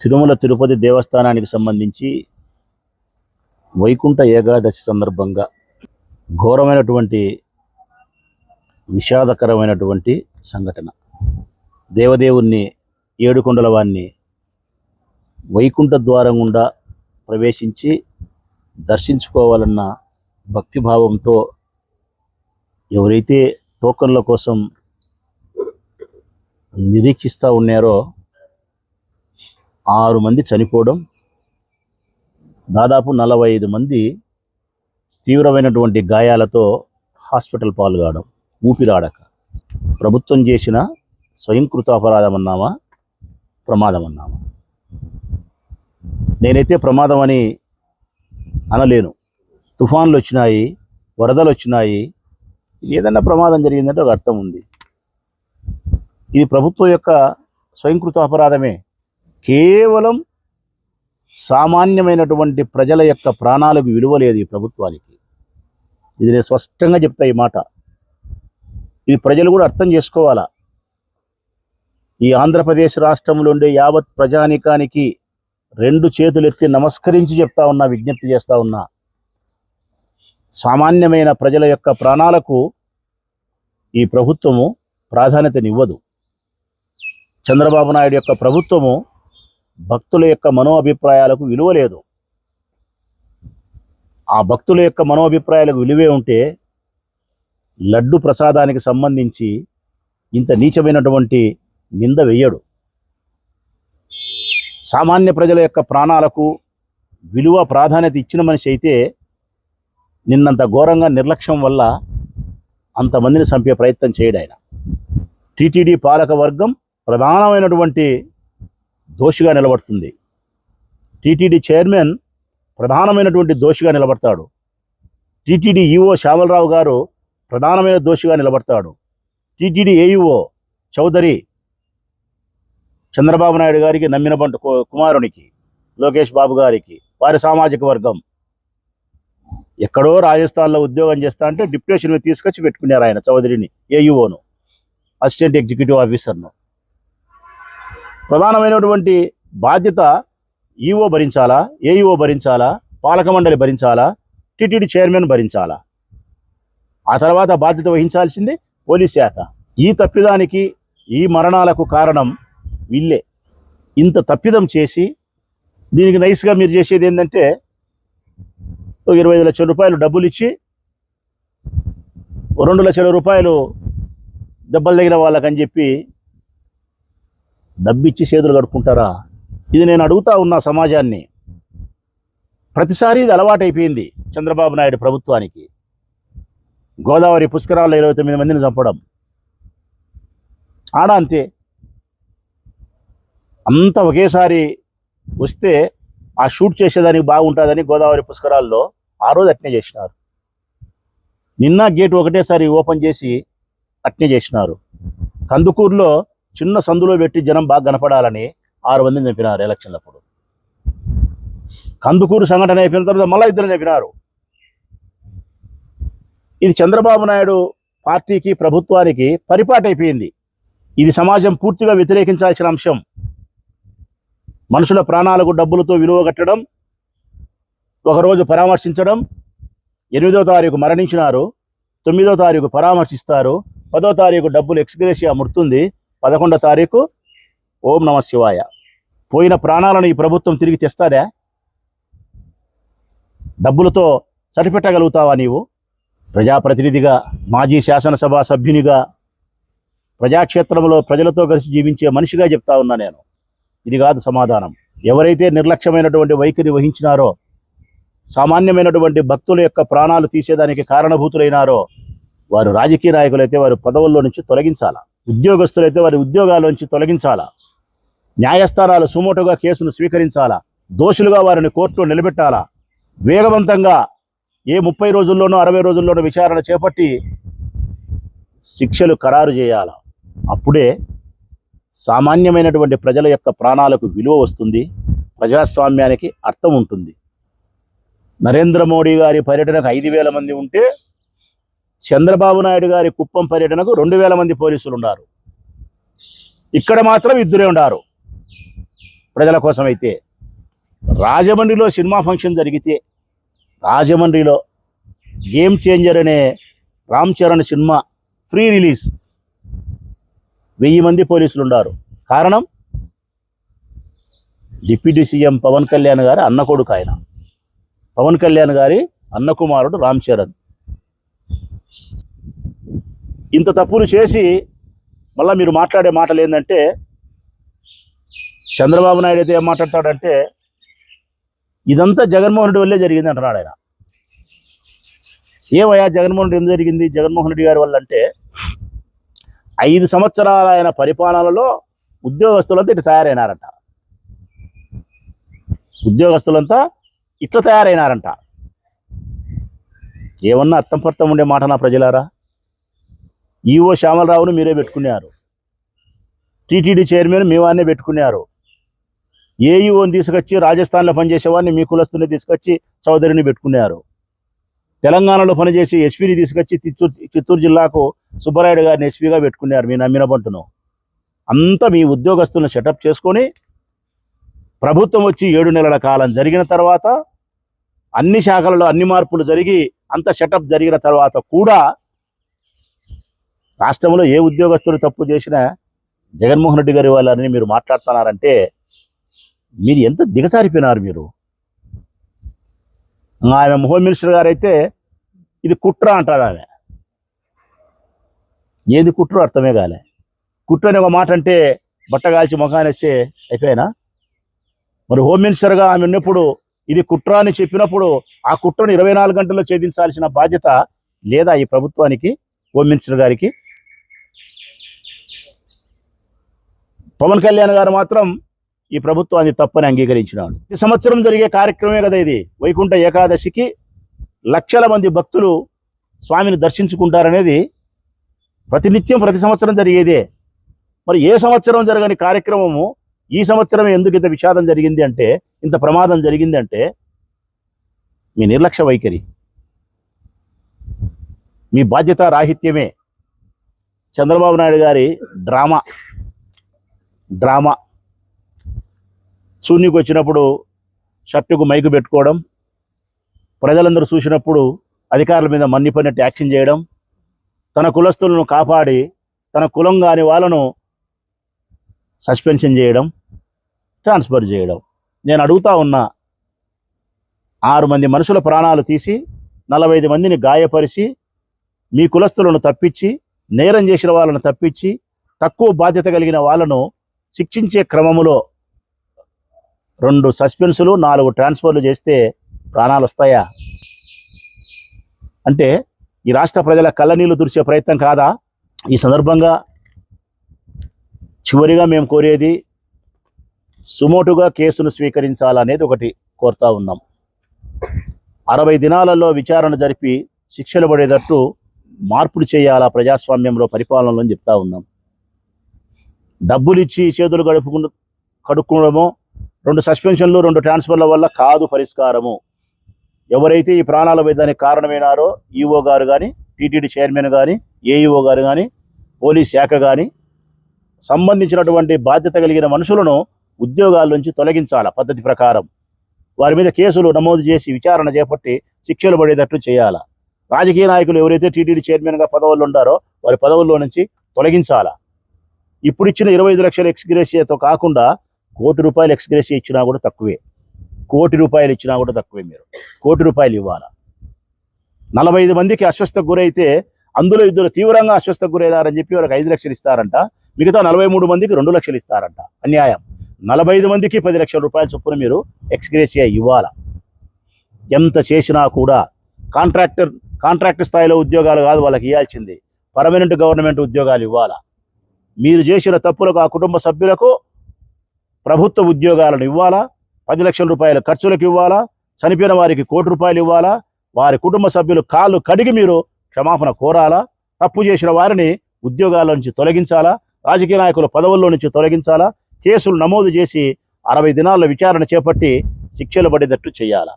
తిరుమల తిరుపతి దేవస్థానానికి సంబంధించి వైకుంఠ ఏకాదశి సందర్భంగా ఘోరమైనటువంటి విషాదకరమైనటువంటి సంఘటన. దేవదేవుణ్ణి ఏడుకొండల వారిని వైకుంఠ ద్వారం గుండా ప్రవేశించి దర్శించుకోవాలన్న భక్తిభావంతో ఎవరైతే టోకన్ల కోసం నిరీక్షిస్తూ ఉన్నారో ఆరు మంది చనిపోవడం దాదాపు నలభై ఐదు మంది తీవ్రమైనటువంటి గాయాలతో హాస్పిటల్ పాలు కావడం ఊపిరాడక. ప్రభుత్వం చేసిన స్వయంకృత అపరాధం అన్నామా ప్రమాదం అన్నామా నేనైతే ప్రమాదం అని అనలేను. తుఫాన్లు వచ్చినాయి వరదలు వచ్చినాయి ఏదన్నా ప్రమాదం జరిగిందంటే ఒక అర్థం ఉంది. ఇది ప్రభుత్వం యొక్క స్వయంకృత అపరాధమే. కేవలం సామాన్యమైనటువంటి ప్రజల యొక్క ప్రాణాలకు విలువ లేదు ఈ ప్రభుత్వానికి. ఇది నేను స్పష్టంగా చెప్తా ఈ మాట. ఇది ప్రజలు కూడా అర్థం చేసుకోవాలా? ఈ ఆంధ్రప్రదేశ్ రాష్ట్రంలో ఉండే యావత్ ప్రజానికానికి రెండు చేతులెత్తి నమస్కరించి చెప్తా ఉన్నా విజ్ఞప్తి చేస్తా ఉన్నా సామాన్యమైన ప్రజల యొక్క ప్రాణాలకు ఈ ప్రభుత్వము ప్రాధాన్యతనివ్వదు. చంద్రబాబు నాయుడు యొక్క ప్రభుత్వము భక్తుల యొక్క మనోభిప్రాయాలకు విలువ లేదు. ఆ భక్తుల యొక్క మనోభిప్రాయాలకు విలువే ఉంటే లడ్డు ప్రసాదానికి సంబంధించి ఇంత నీచమైనటువంటి నింద వెయ్యడు. సామాన్య ప్రజల యొక్క ప్రాణాలకు విలువ ప్రాధాన్యత ఇచ్చిన మనిషి అయితే నిన్నంత ఘోరంగా నిర్లక్ష్యం వల్ల అంతమందిని చంపే ప్రయత్నం చేయడాయన. టీటీడీ పాలక వర్గం ప్రధానమైనటువంటి దోషిగా నిలబడుతుంది. టీటీడీ చైర్మన్ ప్రధానమైనటువంటి దోషిగా నిలబడతాడు. టీటీడీ ఈఓ శ్యామలరావు గారు ప్రధానమైన దోషిగా నిలబడతాడు. టీటీడీ ఏఈఓ చౌదరి చంద్రబాబు నాయుడు గారికి నమ్మినబంటు కుమారునికి లోకేష్ బాబు గారికి వారి సామాజిక వర్గం. ఎక్కడో రాజస్థాన్లో ఉద్యోగం చేస్తా అంటే డిప్యూటేషన్ తీసుకొచ్చి పెట్టుకున్నారు ఆయన చౌదరిని ఏఈఓను. Assistant executive ఆఫీసర్ను. ప్రధానమైనటువంటి బాధ్యత ఈఓ భరించాలా ఏఈఓ భరించాలా పాలక మండలి భరించాలా టిటిడి చైర్మన్ భరించాలా? ఆ తర్వాత బాధ్యత వహించాల్సింది పోలీస్ శాఖ. ఈ తప్పిదానికి ఈ మరణాలకు కారణం వీళ్ళే. ఇంత తప్పిదం చేసి దీనికి నైస్గా మీరు చేసేది ఏంటంటే ఒక ఇరవై ఐదు లక్షల రూపాయలు డబ్బులు ఇచ్చి రెండు లక్షల రూపాయలు దెబ్బలు తగిన వాళ్ళకని చెప్పి డబ్బిచ్చి చేతులు కడుక్కుంటారా? ఇది నేను అడుగుతా ఉన్న సమాజాన్ని. ప్రతిసారి ఇది అలవాటైపోయింది చంద్రబాబు నాయుడు ప్రభుత్వానికి. గోదావరి పుష్కరాల్లో ఇరవై తొమ్మిది మందిని చంపడం. ఆడ అంతే? అంత ఒకేసారి వస్తే ఆ షూట్ చేసేదానికి బాగుంటుందని గోదావరి పుష్కరాల్లో ఆ రోజు అట్నే చేసినారు. నిన్న గేట్ ఒకటేసారి ఓపెన్ చేసి అట్నే చేసినారు. కందుకూరులో చిన్న సందులో పెట్టి జనం బాగా కనపడాలని ఆరు మందిని చంపినారు ఎలక్షన్లప్పుడు. కందుకూరు సంఘటన అయిపోయిన తర్వాత మళ్ళీ ఇద్దరు చంపినారు. ఇది చంద్రబాబు నాయుడు పార్టీకి ప్రభుత్వానికి పరిపాటైపోయింది. అయిపోయింది ఇది సమాజం పూర్తిగా వ్యతిరేకించాల్సిన అంశం. మనుషుల ప్రాణాలకు డబ్బులతో విలువ కట్టడం ఒకరోజు పరామర్శించడం ఎనిమిదో తారీఖు మరణించినారు తొమ్మిదో తారీఖు పరామర్శిస్తారు పదో తారీఖు డబ్బులు ఎక్స్గ్రేషియా ముడుతుంది పదకొండో తారీఖు ఓం నమ శివాయ. పోయిన ప్రాణాలను ఈ ప్రభుత్వం తిరిగి తెస్తాదా? డబ్బులతో సరిపెట్టగలుగుతావా నీవు? ప్రజాప్రతినిధిగా మాజీ శాసనసభ సభ్యునిగా ప్రజాక్షేత్రంలో ప్రజలతో కలిసి జీవించే మనిషిగా చెప్తా ఉన్నా నేను. ఇది కాదు సమాధానం. ఎవరైతే నిర్లక్ష్యమైనటువంటి వైఖరి వహించినారో సామాన్యమైనటువంటి భక్తుల యొక్క ప్రాణాలు తీసేదానికి కారణభూతులైనారో వారు రాజకీయ నాయకులైతే వారు పదవుల్లో నుంచి తొలగించాలా? ఉద్యోగస్తులైతే వారి ఉద్యోగాల నుంచి తొలగించాలా? న్యాయస్థానాలు సుమోటుగా కేసును స్వీకరించాలా? దోషులుగా వారిని కోర్టులో నిలబెట్టాలా? వేగవంతంగా ఏ ముప్పై రోజుల్లోనో అరవై రోజుల్లోనో విచారణ చేపట్టి శిక్షలు ఖరారు చేయాలా? అప్పుడే సామాన్యమైనటువంటి ప్రజల యొక్క ప్రాణాలకు విలువ వస్తుంది. ప్రజాస్వామ్యానికి అర్థం ఉంటుంది. నరేంద్ర మోడీ గారి పర్యటనకు ఐదు వేల మంది ఉంటే చంద్రబాబు నాయుడు గారి కుప్పం పర్యటనకు రెండు వేల మంది పోలీసులు ఉన్నారు. ఇక్కడ మాత్రం ఇద్దరే ఉన్నారు ప్రజల కోసం అయితే. రాజమండ్రిలో సినిమా ఫంక్షన్ జరిగితే రాజమండ్రిలో గేమ్ చేంజర్ అనే Ram Charan cinema pre release. వెయ్యి మంది పోలీసులు ఉన్నారు కారణం? డిప్యూటీ సీఎం పవన్ కళ్యాణ్ గారి అన్న కొడుకు ఆయన. పవన్ కళ్యాణ్ గారి అన్న కుమారుడు రామ్ చరణ్. ఇంత తప్పులు చేసి మళ్ళీ మీరు మాట్లాడే మాటలు ఏంటంటే చంద్రబాబు నాయుడు అయితే ఏం మాట్లాడతాడంటే ఇదంతా జగన్మోహన్ రెడ్డి వల్లే జరిగింది అంటున్నాడు ఆయన. ఏమయ్యా జగన్మోహన్ రెడ్డి ఎందుకు జరిగింది? జగన్మోహన్ రెడ్డి గారి వల్ల అంటే ఐదు సంవత్సరాల ఆయన పరిపాలనలో ఉద్యోగస్తులంతా ఇట్లా తయారైనారంట. ఉద్యోగస్తులంతా ఇట్లా తయారైనారంట. ఏమన్నా అర్థం పర్థం ఉండే మాట నా ప్రజలారా? ఈఓ శ్యామలరావును మీరే పెట్టుకున్నారు. టీటీడీ చైర్మన్ మీ వారినే పెట్టుకున్నారు. ఏఈఓని తీసుకొచ్చి రాజస్థాన్లో పనిచేసేవాడిని మీ కులస్తుని తీసుకొచ్చి చౌదరిని పెట్టుకున్నారు. తెలంగాణలో పనిచేసి ఎస్పీని తీసుకొచ్చి చిత్తూరు చిత్తూరు జిల్లాకు సుబ్బరాయుడు గారిని ఎస్పీగా పెట్టుకున్నారు మీ నమ్మిన పంటను. అంతా మీ ఉద్యోగస్తులను సెటప్ చేసుకొని ప్రభుత్వం వచ్చి ఏడు నెలల కాలం జరిగిన తర్వాత అన్ని శాఖలలో అన్ని మార్పులు జరిగి అంత సెటప్ జరిగిన తర్వాత కూడా రాష్ట్రంలో ఏ ఉద్యోగస్తులు తప్పు చేసినా జగన్మోహన్ రెడ్డి గారి వాళ్ళని మీరు మాట్లాడుతున్నారంటే మీరు ఎంత దిగజారిపోయినారు మీరు? ఆమె హోమ్ మినిస్టర్ గారు అయితే ఇది కుట్ర అంటారు ఆమె. ఏది కుట్ర? అర్థమే కాలే. కుట్ర అనే ఒక మాట అంటే బట్టగాల్చి ముఖానేస్తే అయిపోయినా? మరి హోమ్ మినిస్టర్గా ఆమె ఉన్నప్పుడు ఇది కుట్ర అని చెప్పినప్పుడు ఆ కుట్రను ఇరవై నాలుగు గంటల్లో ఛేదించాల్సిన బాధ్యత లేదా ఈ ప్రభుత్వానికి హోమ్ మినిస్టర్ గారికి? పవన్ కళ్యాణ్ గారు మాత్రం ఈ ప్రభుత్వాన్ని తప్పని అంగీకరించినాడు. ఈ సంవత్సరం జరిగే కార్యక్రమే కదా ఇది. వైకుంఠ ఏకాదశికి లక్షల మంది భక్తులు స్వామిని దర్శించుకుంటారనేది ప్రతినిత్యం ప్రతి సంవత్సరం జరిగేదే. మరి ఏ సంవత్సరం జరగని కార్యక్రమము ఈ సంవత్సరం ఎందుకు ఇంత విషాదం జరిగింది అంటే ఇంత ప్రమాదం జరిగింది అంటే మీ నిర్లక్ష్య వైఖరి మీ బాధ్యత రాహిత్యమే. చంద్రబాబు నాయుడు గారి డ్రామా డ్రామా. శూన్యకు వచ్చినప్పుడు షర్టుకు మైకు పెట్టుకోవడం ప్రజలందరూ చూసినప్పుడు అధికారుల మీద మన్నిపోయినట్టు యాక్షన్ చేయడం తన కులస్తులను కాపాడి తన కులం కాని వాళ్ళను సస్పెన్షన్ చేయడం ట్రాన్స్ఫర్ చేయడం. నేను అడుగుతా ఉన్న ఆరు మంది మనుషుల ప్రాణాలు తీసి నలభై ఐదు మందిని గాయపరిచి మీ కులస్తులను తప్పించి నేరం చేసిన వాళ్ళను తప్పించి తక్కువ బాధ్యత కలిగిన వాళ్ళను శిక్షించే క్రమములో రెండు సస్పెన్సులు నాలుగు ట్రాన్స్ఫర్లు చేస్తే ప్రాణాలు వస్తాయా? అంటే ఈ రాష్ట్ర ప్రజల కళ్ళనీళ్ళు తుడిచే ప్రయత్నం కాదా? ఈ సందర్భంగా చివరిగా మేము కోరేది సుమోటుగా కేసును స్వీకరించాలనేది ఒకటి కోరుతా ఉన్నాం. అరవై దినాలలో విచారణ జరిపి శిక్షలు పడేటట్టు మార్పులు చేయాలా ప్రజాస్వామ్యంలో పరిపాలనలో అని చెప్తా ఉన్నాం. డబ్బులు ఇచ్చి చేతులు గడుపుకు కడుక్కోవడము రెండు సస్పెన్షన్లు రెండు ట్రాన్స్ఫర్ల వల్ల కాదు పరిష్కారము. ఎవరైతే ఈ ప్రాణాల వేదానికి కారణమైనారో ఈఓ గారు కానీ టీటీడీ చైర్మన్ కానీ ఏఈఓ గారు కానీ పోలీస్ శాఖ కానీ సంబంధించినటువంటి బాధ్యత కలిగిన మనుషులను ఉద్యోగాల నుంచి తొలగించాల పద్ధతి ప్రకారం. వారి మీద కేసులు నమోదు చేసి విచారణ చేపట్టి శిక్షలు పడేటట్టు చేయాలా. రాజకీయ నాయకులు ఎవరైతే టీటీడీ చైర్మన్గా పదవుల్లో ఉండారో వారి పదవుల్లో నుంచి తొలగించాలా. ఇప్పుడు ఇచ్చిన ఇరవై ఐదు లక్షల ఎక్స్గ్రేషియాతో కాకుండా కోటి రూపాయలు ఎక్స్గ్రేషియా ఇచ్చినా కూడా తక్కువే. కోటి రూపాయలు ఇచ్చినా కూడా తక్కువే మీరు. కోటి రూపాయలు ఇవ్వాలా. నలభై ఐదు మందికి అస్వస్థకు గురైతే అందులో ఇద్దరు తీవ్రంగా అస్వస్థకు గురైనారని చెప్పి వాళ్ళకి ఐదు లక్షలు ఇస్తారంట. మిగతా నలభై మూడు మందికి రెండు లక్షలు ఇస్తారంట. అన్యాయం. నలభై ఐదు మందికి పది లక్షల రూపాయల చొప్పున మీరు ఎక్స్గ్రేసియా ఇవ్వాలా. ఎంత చేసినా కూడా కాంట్రాక్టర్ కాంట్రాక్టర్ స్థాయిలో ఉద్యోగాలు కాదు వాళ్ళకి ఇవ్వాల్సింది పర్మనెంట్ గవర్నమెంట్ ఉద్యోగాలు ఇవ్వాలా. మీరు చేసిన తప్పులకు ఆ కుటుంబ సభ్యులకు ప్రభుత్వ ఉద్యోగాలను ఇవ్వాలా. పది లక్షల రూపాయల ఖర్చులకు ఇవ్వాలా. చనిపోయిన వారికి కోటి రూపాయలు ఇవ్వాలా. వారి కుటుంబ సభ్యులు కాళ్ళు కడిగి మీరు క్షమాపణ కోరాలా. తప్పు చేసిన వారిని ఉద్యోగాల నుంచి తొలగించాలా. రాజకీయ నాయకుల పదవుల్లో నుంచి తొలగించాలా? కేసులు నమోదు చేసి అరవై దినాల్లో విచారణ చేపట్టి శిక్షలు పడేటట్టు చేయాలా?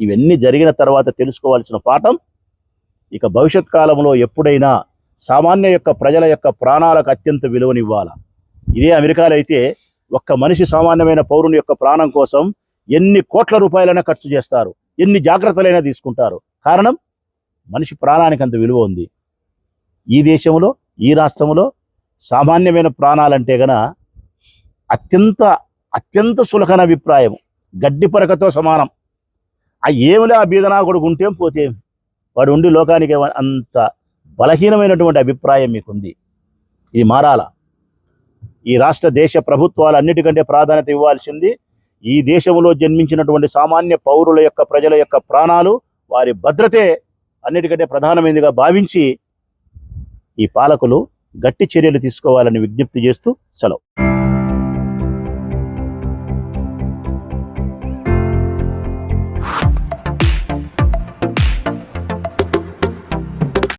ఇవన్నీ జరిగిన తర్వాత తెలుసుకోవాల్సిన పాఠం ఇక భవిష్యత్ కాలంలో ఎప్పుడైనా సామాన్య యొక్క ప్రజల యొక్క ప్రాణాలకు అత్యంత విలువనివ్వాలా? ఇదే అమెరికాలో అయితే ఒక్క మనిషి సామాన్యమైన పౌరుని యొక్క ప్రాణం కోసం ఎన్ని కోట్ల రూపాయలైనా ఖర్చు చేస్తారు ఎన్ని జాగ్రత్తలైనా తీసుకుంటారు. కారణం మనిషి ప్రాణానికి అంత విలువ ఉంది. ఈ దేశంలో ఈ రాష్ట్రంలో సామాన్యమైన ప్రాణాలంటే గన అత్యంత అత్యంత సులకన అభిప్రాయం. గడ్డి పరకతో సమానం. ఆ ఏమిలే ఆ బీదనా కొడుకు ఉంటే పోతే వాడు ఉండి లోకానికి అంత బలహీనమైనటువంటి అభిప్రాయం మీకుంది. ఇది మారాల. ఈ రాష్ట్ర దేశ ప్రభుత్వాలు అన్నిటికంటే ప్రాధాన్యత ఇవ్వాల్సింది ఈ దేశంలో జన్మించినటువంటి సామాన్య పౌరుల యొక్క ప్రజల యొక్క ప్రాణాలు వారి భద్రతే అన్నిటికంటే ప్రధానమైనదిగా భావించి ఈ పాలకులు గట్టి చర్యలు తీసుకోవాలని విజ్ఞప్తి చేస్తూ సెలవు.